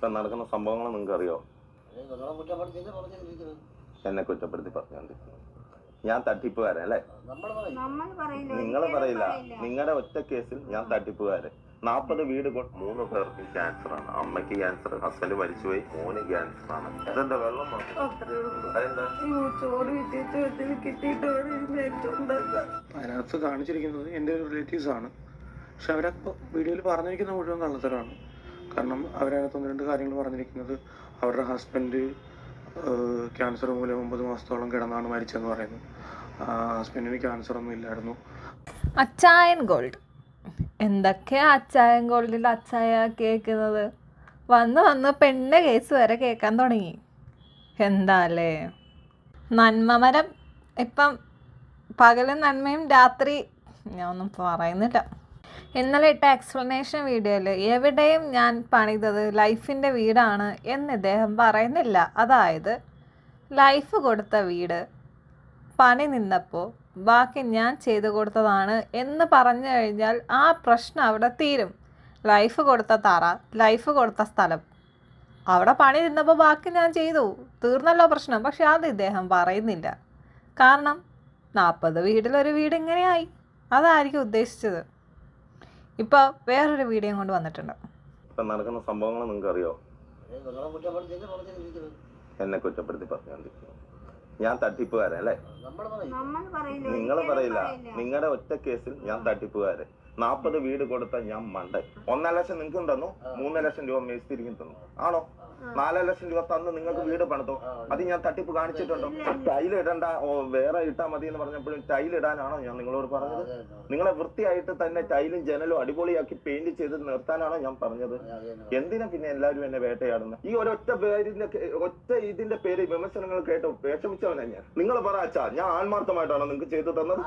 ഇപ്പൊ നടക്കുന്ന സംഭവങ്ങൾ നിങ്ങൾക്ക് അറിയോ എന്നെ കുറ്റപ്പെടുത്തി പറഞ്ഞോണ്ടിരിക്കുന്നു ഞാൻ തട്ടിപ്പുകാരൻ അല്ലേ? നമ്മൾ പറയും നമ്മൾ പറയില്ല നിങ്ങൾ പറയില്ല. നിങ്ങളുടെ ഒറ്റ കേസിൽ ഞാൻ തട്ടിപ്പുകാരൻ. നാൽപ്പത് വീട് കൊണ്ട് മൂന്ന് പേർക്ക് ക്യാൻസർ ആണ്. അമ്മയ്ക്ക് ക്യാൻസർ ഹസ്ബൻഡ് മരിച്ചുപോയി മോന് ക്യാൻസർ ആണ്. അതെന്താ വെള്ളം അതിനകത്ത് കാണിച്ചിരിക്കുന്നത് എന്റെ റിലേറ്റീവ്സ് ആണ്. പക്ഷെ അവരപ്പോൾ വീഡിയോയിൽ പറഞ്ഞിരിക്കുന്ന മുഴുവൻ കള്ളത്തരമാണ്. കാരണം അവരതിനകത്ത് ഒന്ന് രണ്ട് കാര്യങ്ങൾ പറഞ്ഞിരിക്കുന്നത് അവരുടെ ഹസ്ബൻഡ് ക്യാൻസർ മൂലം ഒമ്പത് മാസത്തോളം കിടന്നാണ് മരിച്ചതെന്ന് പറയുന്നു. ഹസ്ബൻഡിന് ക്യാൻസർ ഒന്നും ഇല്ലായിരുന്നു. അച്ചായൻ ഗോൾഡ് എന്തൊക്കെയാ അച്ചായൻ ഗോൾഡിൽ അച്ചായ കേൾക്കുന്നത്? വന്ന് വന്ന് പെണ്ണ് കേസ് വരെ കേൾക്കാൻ തുടങ്ങി. എന്താല്ലേ? നന്മമരം. ഇപ്പം പകലും നന്മയും രാത്രി ഞാൻ ഒന്നും പറയുന്നില്ല. ഇന്നലെ ഇട്ട എക്സ്പ്ലനേഷൻ വീഡിയോയിൽ എവിടെയും ഞാൻ പണിതത് ലൈഫിന്റെ വീടാണ് എന്ന് ഇദ്ദേഹം പറയുന്നില്ല. അതായത് ലൈഫ് കൊടുത്ത വീട് പണി നിന്നപ്പോൾ ബാക്കി ഞാൻ ചെയ്തു കൊടുത്തതാണ് എന്ന് പറഞ്ഞു കഴിഞ്ഞാൽ ആ പ്രശ്നം അവിടെ തീരും. ലൈഫ് കൊടുത്ത തറ ലൈഫ് കൊടുത്ത സ്ഥലം. അവിടെ പണി നിന്നപ്പോൾ ബാക്കി ഞാൻ ചെയ്തു. തീർന്നല്ലോ പ്രശ്നം. പക്ഷെ അത് ഇദ്ദേഹം പറയുന്നില്ല. കാരണം നാൽപ്പത് വീട്ടിലൊരു വീട് ഇങ്ങനെയായി. അതായിരിക്കും ഉദ്ദേശിച്ചത്. ഇപ്പോൾ വേറൊരു വീഡിയോ കൊണ്ട് വന്നിട്ടുണ്ട്. നടക്കുന്ന സംഭവങ്ങൾ നിങ്ങൾക്ക് അറിയോ എന്നെ കുറ്റപ്പെടുത്തി പറഞ്ഞോണ്ടിരിക്കുന്നു ഞാൻ തട്ടിപ്പുകാരൻ അല്ലേ നിങ്ങൾ പറയില്ല. നിങ്ങളുടെ ഒറ്റ കേസിൽ ഞാൻ തട്ടിപ്പുകാരൻ. നാൽപ്പത് വീട് കൊടുത്ത ഞാൻ മണ്ടൻ. ഒന്നര ലക്ഷം നിങ്ങൾക്ക് തന്നു മൂന്നര ലക്ഷം രൂപ മേസ്തിരിക്കും തന്നു. ആണോ? നാലര ലക്ഷം രൂപ തന്ന് നിങ്ങൾക്ക് വീട് പണിതോ. അത് ഞാൻ തട്ടിപ്പ് കാണിച്ചിട്ടുണ്ടോ. ടൈൽ ഇടണ്ട. വേറെ ഇട്ടാ മതി എന്ന് പറഞ്ഞപ്പോഴും ടൈൽ ഇടാനാണോ ഞാൻ നിങ്ങളോട് പറഞ്ഞത്. നിങ്ങളെ വൃത്തിയായിട്ട് തന്നെ ടൈലും ജനലും അടിപൊളിയാക്കി പെയിന്റ് ചെയ്ത് നിർത്താനാണോ ഞാൻ പറഞ്ഞത്. എന്തിനാ പിന്നെ എല്ലാവരും എന്നെ വേട്ടയാടുന്നത് ഈ ഒരൊറ്റ പേരിന്റെ ഒറ്റ ഇതിന്റെ പേര് വിമർശനങ്ങൾ കേട്ടോ വിഷമിച്ചവനാ ഞാൻ. നിങ്ങൾ പറ അച്ഛാ ഞാൻ ആത്മാർത്ഥമായിട്ടാണോ നിങ്ങൾക്ക് ചെയ്തു തന്നത്?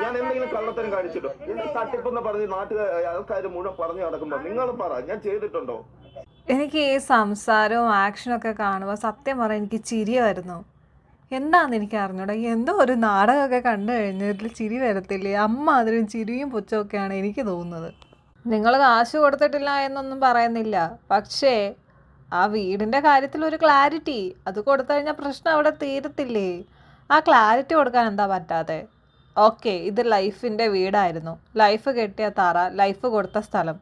ഞാൻ എന്തെങ്കിലും കള്ളത്തരം കാണിച്ചിട്ടോ എന്റെ തട്ടിപ്പെന്ന് പറഞ്ഞ് നാട്ടുകാർ ആൾക്കാർ മുഴുവൻ പറഞ്ഞു നടക്കുമ്പോ നിങ്ങൾ പറ ഞാൻ ചെയ്തിട്ടുണ്ടോ? എനിക്ക് ഈ സംസാരവും ആക്ഷനും ഒക്കെ കാണുമ്പോൾ സത്യം പറയാൻ എനിക്ക് ചിരി വരുന്നു എന്താണെന്ന് എനിക്ക് അറിഞ്ഞൂടാ? എന്തോ ഒരു നാടകമൊക്കെ കണ്ടു കഴിഞ്ഞിട്ട് ചിരി വരത്തില്ലേ? അമ്മ അതിലും ചിരിയും പുച്ചമൊക്കെയാണ് എനിക്ക് തോന്നുന്നത്. നിങ്ങൾ കാശ് കൊടുത്തിട്ടില്ല എന്നൊന്നും പറയുന്നില്ല. പക്ഷേ ആ വീടിന്റെ കാര്യത്തിൽ ഒരു ക്ലാരിറ്റി അത് കൊടുത്തു കഴിഞ്ഞാൽ പ്രശ്നം അവിടെ തീരത്തില്ലേ? ആ ക്ലാരിറ്റി കൊടുക്കാൻ എന്താ പറ്റാതെ ഓക്കെ ഇത് ലൈഫിന്റെ വീടായിരുന്നു. ലൈഫ് കെട്ടിയ തറ ലൈഫ് കൊടുത്ത സ്ഥലം.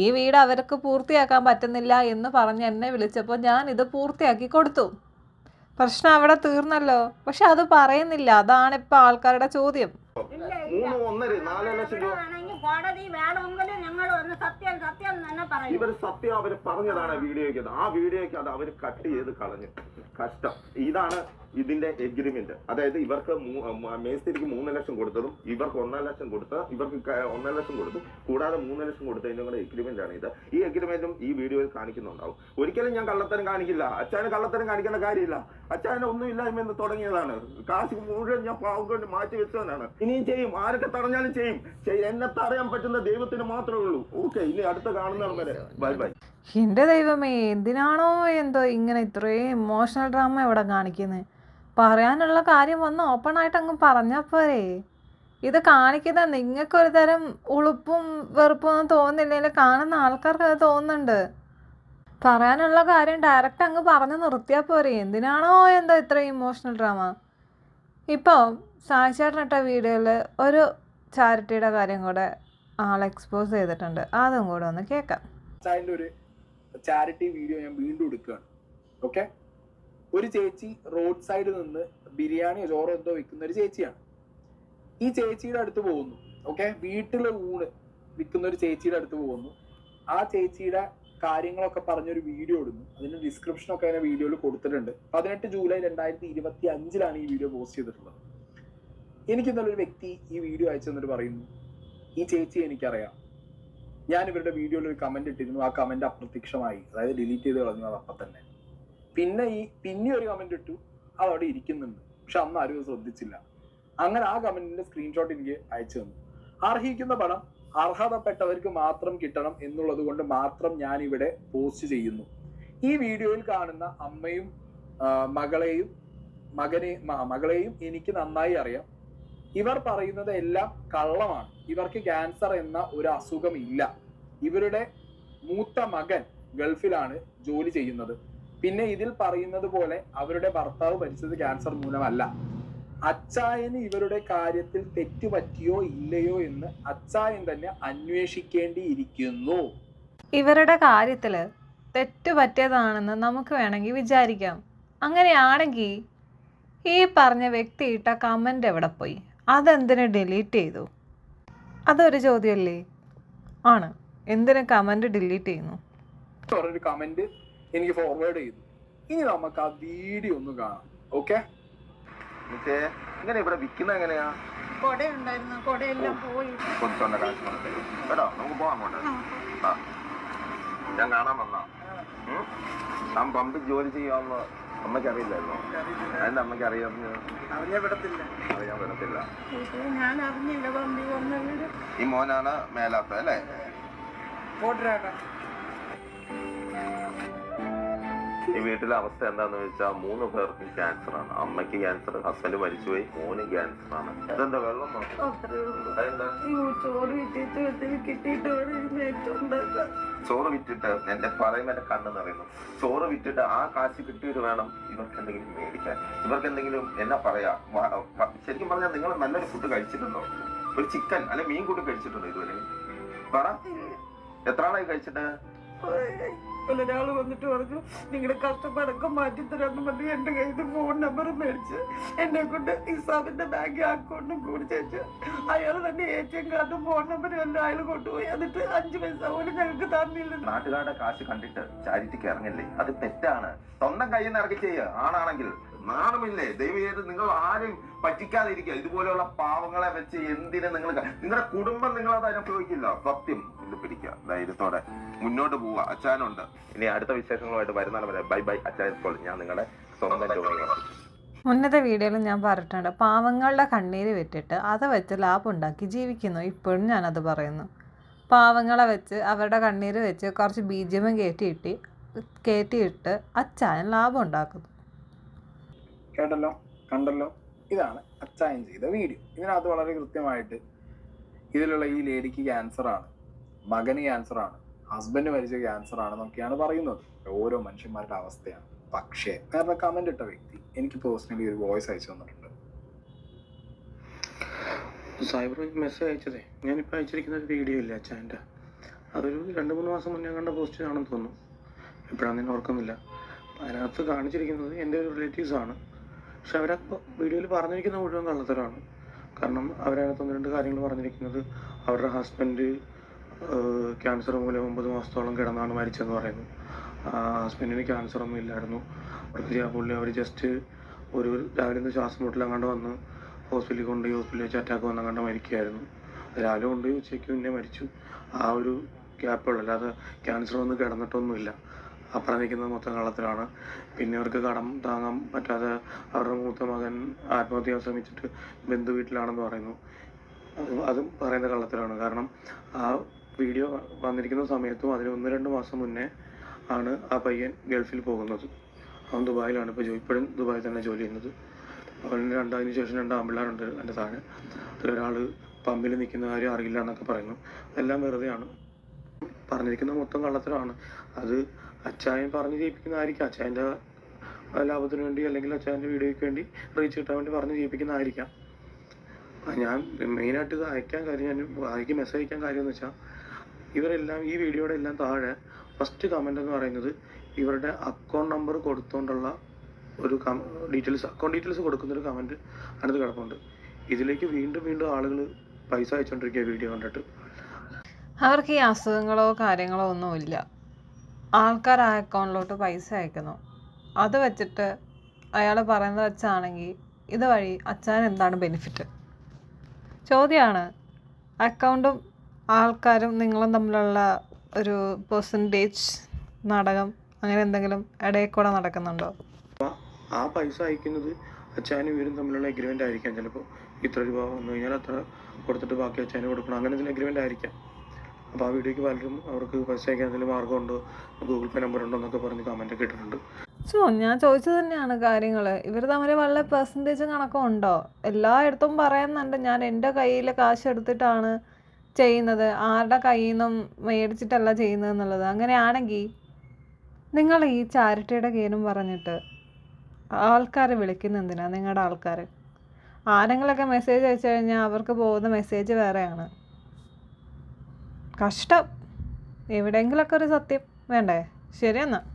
ഈ വീട് അവർക്ക് പൂർത്തിയാക്കാൻ പറ്റുന്നില്ല എന്ന് പറഞ്ഞ് എന്നെ വിളിച്ചപ്പോൾ ഞാൻ ഇത് പൂർത്തിയാക്കി കൊടുത്തു. പ്രശ്നം അവിടെ തീർന്നല്ലോ. പക്ഷെ അത് പറയുന്നില്ല. അതാണ് ഇപ്പൊ ആൾക്കാരുടെ ചോദ്യം. ഇവർ സത്യം അവർ പറഞ്ഞതാണ് വീഡിയോയ്ക്ക്. ആ വീഡിയോയ്ക്ക് അത് അവർ കട്ട് ചെയ്ത് കളഞ്ഞു. കഷ്ടം. ഇതാണ് ഇതിന്റെ എഗ്രിമെന്റ് അതായത് ഇവർക്ക് മേസ്തിരിക്ക് മൂന്ന് ലക്ഷം കൊടുത്തതും ഇവർക്ക് ഒന്നര ലക്ഷം കൊടുത്ത ഇവർക്ക് ഒന്നര ലക്ഷം കൊടുത്തു കൂടാതെ മൂന്ന് ലക്ഷം കൊടുത്തതിന്റെ കൂടെ എഗ്രിമെന്റ് ആണ് ഇത്. ഈ എഗ്രിമെന്റും ഈ വീഡിയോയിൽ കാണിക്കുന്നുണ്ടാവും. ഒരിക്കലും ഞാൻ കള്ളത്തരം കാണിക്കില്ല. അച്ഛന് കള്ളത്തരം കാണിക്കേണ്ട കാര്യമില്ല. അച്ഛന് ഒന്നും ഇല്ലായ്മ തുടങ്ങിയതാണ്. കാശ് മുഴുവൻ ഞാൻ പാവം കൊണ്ട് മാറ്റി വെച്ചവനാണ്. ഇനിയും ചെയ്യും. ആരൊക്കെ തടഞ്ഞാലും ചെയ്യും. ചെയ്- എന്നെ തടയാൻ പറ്റുന്ന ദൈവത്തിന് മാത്രമേ ഉള്ളൂ. ഓക്കെ ഇനി അടുത്ത കാണുന്ന വരെ. Bye bye. എന്റെ ദൈവമേ എന്തിനാണോ എന്തോ ഇങ്ങനെ ഇത്രയും ഇമോഷണൽ ഡ്രാമ ഇവിടെ കാണിക്കുന്നത് പറയാനുള്ള കാര്യം വന്ന് ഓപ്പൺ ആയിട്ട് അങ്ങ് പറഞ്ഞാൽ പോരെ. ഇത് കാണിക്കുന്ന നിങ്ങൾക്കൊരു തരം ഉളുപ്പും വെറുപ്പും ഒന്നും തോന്നുന്നില്ലെങ്കിൽ കാണുന്ന ആൾക്കാർക്ക് അത് തോന്നുന്നുണ്ട്. പറയാനുള്ള കാര്യം ഡയറക്റ്റ് അങ്ങ് പറഞ്ഞ് നിർത്തിയാൽ പോരെ. എന്തിനാണോ എന്തോ ഇത്രയും ഇമോഷണൽ ഡ്രാമ ഇപ്പോൾ സായിച്ചേട്ടൻ ഇട്ട വീഡിയോയിൽ ഒരു ചാരിറ്റിയുടെ കാര്യം കൂടെ ആൾ എക്സ്പോസ് ചെയ്തിട്ടുണ്ട്. അതും കൂടെ ഒന്ന് കേൾക്കാം. ഒരു ചാരിറ്റി വീഡിയോ ഞാൻ വീണ്ടും എടുക്കുകയാണ്. ഓക്കെ ഒരു ചേച്ചി റോഡ് സൈഡിൽ നിന്ന് ബിരിയാണിയോ ചോറോ എന്തോ വിൽക്കുന്ന ഒരു ചേച്ചിയാണ്. ഈ ചേച്ചിയുടെ അടുത്ത് പോകുന്നു. ഓക്കെ വീട്ടിലെ ഊണ് വിൽക്കുന്ന ഒരു ചേച്ചിയുടെ അടുത്ത് പോകുന്നു. ആ ചേച്ചിയുടെ കാര്യങ്ങളൊക്കെ പറഞ്ഞൊരു വീഡിയോ ഇടുന്നു. അതിന്റെ ഡിസ്ക്രിപ്ഷൻ ഒക്കെ അതിന്റെ വീഡിയോയിൽ കൊടുത്തിട്ടുണ്ട്. പതിനെട്ട് ജൂലൈ രണ്ടായിരത്തി ഇരുപത്തി അഞ്ചിലാണ് ഈ വീഡിയോ പോസ്റ്റ് ചെയ്തിട്ടുള്ളത്. എനിക്ക് ഇന്നലെ വ്യക്തി ഈ വീഡിയോ അയച്ചു തന്നിട്ട് പറയുന്നു ഈ ചേച്ചി എനിക്കറിയാം. ഞാൻ ഇവരുടെ വീഡിയോയിൽ ഒരു കമന്റ് ഇട്ടിരുന്നു. ആ കമന്റ് അപ്രത്യക്ഷമായി. അതായത് ഡിലീറ്റ് ചെയ്ത് കളഞ്ഞു. അത് അപ്പം തന്നെ. പിന്നെ ഈ പിന്നെ ഒരു കമന്റ് ഇട്ടു. അതവിടെ ഇരിക്കുന്നുണ്ട്. പക്ഷെ അന്ന് ആരും ശ്രദ്ധിച്ചില്ല. അങ്ങനെ ആ കമന്റിന്റെ സ്ക്രീൻഷോട്ട് എനിക്ക് അയച്ചു തന്നു. അർഹിക്കുന്ന പണം അർഹതപ്പെട്ടവർക്ക് മാത്രം കിട്ടണം എന്നുള്ളത് കൊണ്ട് മാത്രം ഞാൻ ഇവിടെ പോസ്റ്റ് ചെയ്യുന്നു. ഈ വീഡിയോയിൽ കാണുന്ന അമ്മയും മകളെയും മകനെ മകളെയും എനിക്ക് നന്നായി അറിയാം. ഇവർ പറയുന്നത് എല്ലാം കള്ളമാണ്. ഇവർക്ക് ക്യാൻസർ എന്ന ഒരു അസുഖം ഇല്ല ഇവരുടെ മൂത്ത മകൻ ഗൾഫിലാണ് ജോലി ചെയ്യുന്നത്. പിന്നെ ഇതിൽ പറയുന്നത് പോലെ അവരുടെ ഭർത്താവ് മരിച്ചത് ക്യാൻസർ മൂലമല്ല. അച്ചായന് ഇവരുടെ കാര്യത്തിൽ തെറ്റ് പറ്റിയോ ഇല്ലയോ എന്ന് അച്ചായൻ തന്നെ അന്വേഷിക്കേണ്ടിയിരിക്കുന്നു. ഇവരുടെ കാര്യത്തിൽ തെറ്റ് പറ്റിയതാണെന്ന് നമുക്ക് വേണമെങ്കിൽ വിചാരിക്കാം. അങ്ങനെയാണെങ്കിൽ ഈ പറഞ്ഞ വ്യക്തി ഇട്ട കമന്റ് എവിടെ പോയി? അതെന്തിനു ഡിലീറ്റ് ചെയ്തു? അതൊരു ചോദ്യമല്ലേ? ആണ്. എന്തിനു കമന്റ് ഡിലീറ്റ് ചെയ്യുന്നു? പറഞ്ഞൊരു കമന്റ് എനിക്ക് ഫോർവേഡ് ചെയ്തു. ഇനി നമുക്ക് ആ വീഡിയോ ഒന്ന് കാണാം. ഓക്കെ ഇങ്ങനെ ഇവിടെ വിൽക്കുന്ന എങ്ങനെയാ? കൊടയുണ്ടായിരുന്നു. കൊടയെല്ലാം പോയി. കാശ് കേട്ടോ നമുക്ക് പോവാം അങ്ങോട്ട്. ആ. ഞാൻ കാണാൻ വന്നാ. ഞാൻ താൻ പമ്പിൽ ജോലി ചെയ്യാമെന്ന് അമ്മയ്ക്ക് അറിയില്ലായിരുന്നു അതിന്റെ അമ്മയ്ക്ക് അറിയാമെന്ന് അറിയാൻ വിടത്തില്ല ഞാൻ അറിഞ്ഞില്ല പമ്പി ഈ മോനാണ് മേലാത്ത അല്ലേ? ഈ വീട്ടിലെ അവസ്ഥ എന്താന്ന് വെച്ചാൽ മൂന്ന് പേർക്കും ക്യാൻസർ ആണ്. അമ്മയ്ക്ക് ക്യാൻസർ ഹസ്ബൻഡ് മരിച്ചുപോയി മോന് ക്യാൻസർ ആണ്. ഇതെന്താ വെള്ളം ചോറ് വിറ്റിട്ട് എന്റെ പറയുമ്പോ എന്റെ കണ്ണ് നിറയുന്നു ചോറ് വിറ്റിട്ട് ആ കാശ് കിട്ടിയിട്ട് വേണം ഇവർക്ക് എന്തെങ്കിലും മേടിക്കാൻ. ഇവർക്ക് എന്തെങ്കിലും എന്നാ പറയാ ശരിക്കും പറഞ്ഞാൽ നിങ്ങൾ നല്ലൊരു ഫുഡ് കഴിച്ചിട്ടുണ്ടോ? ഒരു ചിക്കൻ അല്ലെ മീൻ കൂടി കഴിച്ചിട്ടുണ്ടോ ഇതുവരെ? പറ. എത്ര ആളായി കഴിച്ചിട്ട്? ഒരാൾ വന്നിട്ട് പറഞ്ഞു നിങ്ങളുടെ കഷ്ടപ്പാടൊക്കെ മാറ്റി തരാന്ന് പറഞ്ഞ് എന്റെ കയ്യിൽ നിന്ന് ഫോൺ നമ്പർ മേടിച്ച് എന്നെ കൊണ്ട് ഇസാബിന്റെ ബാങ്ക് അക്കൗണ്ടും കൂടി ചേച്ച് അയാൾ തന്നെ എ ടി എം കാർഡും ഫോൺ നമ്പറും എല്ലാം അയാൾ കൊണ്ടുപോയി. എന്നിട്ട് അഞ്ചു പൈസ പോലും ഞങ്ങൾക്ക് തന്നില്ല. നാട്ടുകാരുടെ കാശ് കണ്ടിട്ട് ചാരിറ്റിക്ക് ഇറങ്ങില്ലേ? അത് തെറ്റാണ്. സ്വന്തം കയ്യിൽ നിന്ന് ഇറക്കി ചെയ്യുക ആണാണെങ്കിൽ നാണമില്ലേ? ദൈവം നിങ്ങൾ ആരും പറ്റിക്കാതിരിക്കുക. ഇതുപോലെയുള്ള പാവങ്ങളെ വെച്ച് എന്തിനു നിങ്ങൾ നിങ്ങളുടെ കുടുംബം നിങ്ങൾ അനുഭവിക്കില്ല. സത്യം. പിടിക്കുക ധൈര്യത്തോടെ മുന്നോട്ട് പോവുക. അച്ഛനുണ്ട്. ഇനി അടുത്ത വിശേഷങ്ങളുമായിട്ട് വരുന്നാൾ വരെ. Bye bye. അച്ഛൻ ഇപ്പോൾ ഞാൻ നിങ്ങളുടെ സ്വന്തം ഉന്നത മുന്നത്തെ വീഡിയോയിൽ ഞാൻ പറഞ്ഞിട്ടുണ്ട്. പാവങ്ങളുടെ കണ്ണീര് വിറ്റിട്ട് അത് വെച്ച് ലാഭം ഉണ്ടാക്കി ജീവിക്കുന്നു. ഇപ്പോഴും ഞാനത് പറയുന്നു. പാവങ്ങളെ വെച്ച് അവരുടെ കണ്ണീര് വെച്ച് കുറച്ച് ബീജമം കയറ്റിയിട്ട് കയറ്റിയിട്ട് അച്ചായൻ ലാഭം ഉണ്ടാക്കുന്നു. കേട്ടല്ലോ? കണ്ടല്ലോ? ഇതാണ് അച്ചായൻ ചെയ്ത വീഡിയോ. ഇതിനകത്ത് വളരെ കൃത്യമായിട്ട് ഇതിലുള്ള ഈ ലേഡിക്ക് ക്യാൻസർ ആണ്. മകന് ക്യാൻസർ ആണ്. ഹസ്ബൻഡ് മരിച്ച ക്യാൻസർ ആണെന്നൊക്കെയാണ് പറയുന്നത്. ഓരോ മനുഷ്യന്മാരുടെ അവസ്ഥയാണ്. പക്ഷേ നേരത്തെ കമന്റ് ഇട്ട വ്യക്തി എനിക്ക് പേഴ്സണലി ഒരു വോയിസ് അയച്ചു തന്നിട്ടുണ്ട്. സൈബർ മെസ്സേജ് അയച്ചതേ. ഞാനിപ്പോൾ അയച്ചിരിക്കുന്ന ഒരു വീഡിയോ ഇല്ല അച്ഛന്റെ അതൊരു രണ്ട് മൂന്ന് മാസം മുന്നേ കണ്ട പോസ്റ്റ് ആണെന്ന് തോന്നുന്നു. എപ്പോഴാണെന്ന് ഞാൻ ഓർക്കുന്നില്ല. അതിനകത്ത് കാണിച്ചിരിക്കുന്നത് എന്റെ ഒരു റിലേറ്റീവ്സ് ആണ്. പക്ഷെ അവരപ്പോൾ വീഡിയോയിൽ പറഞ്ഞിരിക്കുന്ന മുഴുവൻ കള്ളത്തരമാണ്. കാരണം അവരതിനകത്ത് ഒന്ന് രണ്ട് കാര്യങ്ങൾ പറഞ്ഞിരിക്കുന്നത് അവരുടെ ഹസ്ബൻഡ് ക്യാൻസർ മൂലം ഒമ്പത് മാസത്തോളം കിടന്നാണ് മരിച്ചതെന്ന് പറയുന്നു. ഹസ്ബൻഡിന് ക്യാൻസറൊന്നും ഇല്ലായിരുന്നു. ചെയ്യാൻ പുള്ളി അവർ ജസ്റ്റ് ഒരു രാവിലെ നിന്ന് ശ്വാസം മുട്ടലങ്ങാണ്ട് വന്ന് ഹോസ്പിറ്റലിൽ കൊണ്ട് ഹോസ്പിറ്റലിൽ വെച്ച് അറ്റാക്ക് വന്നങ്ങാണ്ട് മരിക്കുകയായിരുന്നു. രാവിലെ കൊണ്ട് ഉച്ചയ്ക്ക് മുന്നേ മരിച്ചു. ആ ഒരു ഗ്യാപ്പുള്ളൂ അല്ലാതെ ക്യാൻസർ ഒന്നും കിടന്നിട്ടൊന്നുമില്ല. അപ്പുറം നിൽക്കുന്നത് മൊത്തം കള്ളത്തിലാണ്. പിന്നെ അവർക്ക് കടം താങ്ങാൻ പറ്റാതെ അവരുടെ മൂത്ത മകൻ ആത്മഹത്യ ചെയ്യാൻ ശ്രമിച്ചിട്ട് ബന്ധു വീട്ടിലാണെന്ന് പറയുന്നു. അതും പറയുന്ന കള്ളത്തിലാണ്. കാരണം ആ വീഡിയോ വന്നിരിക്കുന്ന സമയത്തും അതിന് ഒന്ന് രണ്ട് മാസം മുന്നേ ആണ് ആ പയ്യൻ ഗൾഫിൽ പോകുന്നത്. അവൻ ദുബായിലാണ് ഇപ്പോൾ ഇപ്പോഴും ദുബായിൽ തന്നെ ജോലി ചെയ്യുന്നത്. അവന് രണ്ടതിന് ശേഷം രണ്ട് ആമ്പിള്ളാരുണ്ട് എന്റെ താഴെ. അതിലൊരാൾ പമ്പിൽ നിൽക്കുന്ന കാര്യം അറിയില്ല എന്നൊക്കെ പറയുന്നു. അതെല്ലാം വെറുതെയാണ്. പറഞ്ഞിരിക്കുന്ന മൊത്തം കള്ളത്തരമാണ്. അത് അച്ചായൻ പറഞ്ഞ് ജയിപ്പിക്കുന്നതായിരിക്കും. അച്ചായന്റെ ലാഭത്തിന് വേണ്ടി അല്ലെങ്കിൽ അച്ചായന്റെ വീഡിയോയ്ക്ക് വേണ്ടി റീച്ച് കിട്ടാൻ വേണ്ടി പറഞ്ഞ് ജയിപ്പിക്കുന്നതായിരിക്കാം. ഞാൻ മെയിനായിട്ട് ഇത് അയക്കാൻ കാര്യം ഞാൻ അയക്ക് മെസ്സേജ് അയക്കാൻ കാര്യം എന്ന് വെച്ചാൽ ഇവരെല്ലാം ഈ വീഡിയോയുടെ എല്ലാം താഴെ ഫസ്റ്റ് കമന്റ് എന്ന് പറയുന്നത് ഇവരുടെ അക്കൗണ്ട് നമ്പർ കൊടുത്തുകൊണ്ടുള്ള ഒരു കം ഡീറ്റെയിൽസ് അക്കൗണ്ട് ഡീറ്റെയിൽസ് കൊടുക്കുന്നൊരു കമന്റ് അടുത്ത് കിടപ്പുണ്ട്. ഇതിലേക്ക് വീണ്ടും വീണ്ടും ആളുകൾ പൈസ അയച്ചുകൊണ്ടിരിക്കുക വീഡിയോ കണ്ടിട്ട്. അവർക്ക് ഈ അസുഖങ്ങളോ കാര്യങ്ങളോ ഒന്നുമില്ല ആൾക്കാർ ആ അക്കൗണ്ടിലോട്ട് പൈസ അയക്കുന്നു. അത് വെച്ചിട്ട് അയാൾ പറയുന്നത് വെച്ചാണെങ്കിൽ ഇതുവഴി അച്ഛൻ എന്താണ് ബെനിഫിറ്റ് ചോദ്യമാണ് അക്കൗണ്ടും ആൾക്കാരും നിങ്ങളും തമ്മിലുള്ള ഒരു പെർസെന്റേജ് നാടകം അങ്ങനെ എന്തെങ്കിലും ഇടയിൽ കൂടെ നടക്കുന്നുണ്ടോ? ആ പൈസ അയക്കുന്നത് അച്ചാനും ഇവരും തമ്മിലുള്ള എഗ്രിമെന്റ് ആയിരിക്കാം. ചിലപ്പോൾ ഇത്ര രൂപ വന്നു കഴിഞ്ഞാൽ അത്ര കൊടുത്തിട്ട് ബാക്കി അച്ചാനും കൊടുക്കണം. അങ്ങനെ എന്തെങ്കിലും എഗ്രിമെന്റ് ആയിരിക്കാം. അപ്പോൾ ആ വീഡിയോക്ക് പലരും അവർക്ക് പൈസ അയക്കാൻ എന്തെങ്കിലും മാർഗമുണ്ടോ? ഗൂഗിൾ പേ നമ്പർ ഉണ്ടോ എന്നൊക്കെ പറഞ്ഞ് കമന്റ് ഒക്കെ ഇട്ടിട്ടുണ്ട്. സോ ഞാൻ ചോദിച്ചത് തന്നെയാണ് കാര്യങ്ങൾ ഇവർ തമ്മിൽ വല്ല പെർസെന്റേജ് കണക്കും ഉണ്ടോ? എല്ലായിടത്തും പറയുന്നുണ്ട്. ഞാൻ എന്റെ കയ്യിൽ കാശ് എടുത്തിട്ടാണ് ചെയ്യുന്നത്? ആരുടെ കയ്യിൽ നിന്നും മേടിച്ചിട്ടല്ല ചെയ്യുന്നത് എന്നുള്ളത്. അങ്ങനെയാണെങ്കിൽ നിങ്ങൾ ഈ ചാരിറ്റിയുടെ കേനും പറഞ്ഞിട്ട് ആൾക്കാർ വിളിക്കുന്ന എന്തിനാണ് നിങ്ങളുടെ ആൾക്കാർ ആരെങ്കിലൊക്കെ മെസ്സേജ് അയച്ചു കഴിഞ്ഞാൽ അവർക്ക് പോകുന്ന മെസ്സേജ് വേറെയാണ്. കഷ്ടം. എവിടെയെങ്കിലൊക്കെ ഒരു സത്യം. വേണ്ടേ? ശരിയെന്നാ.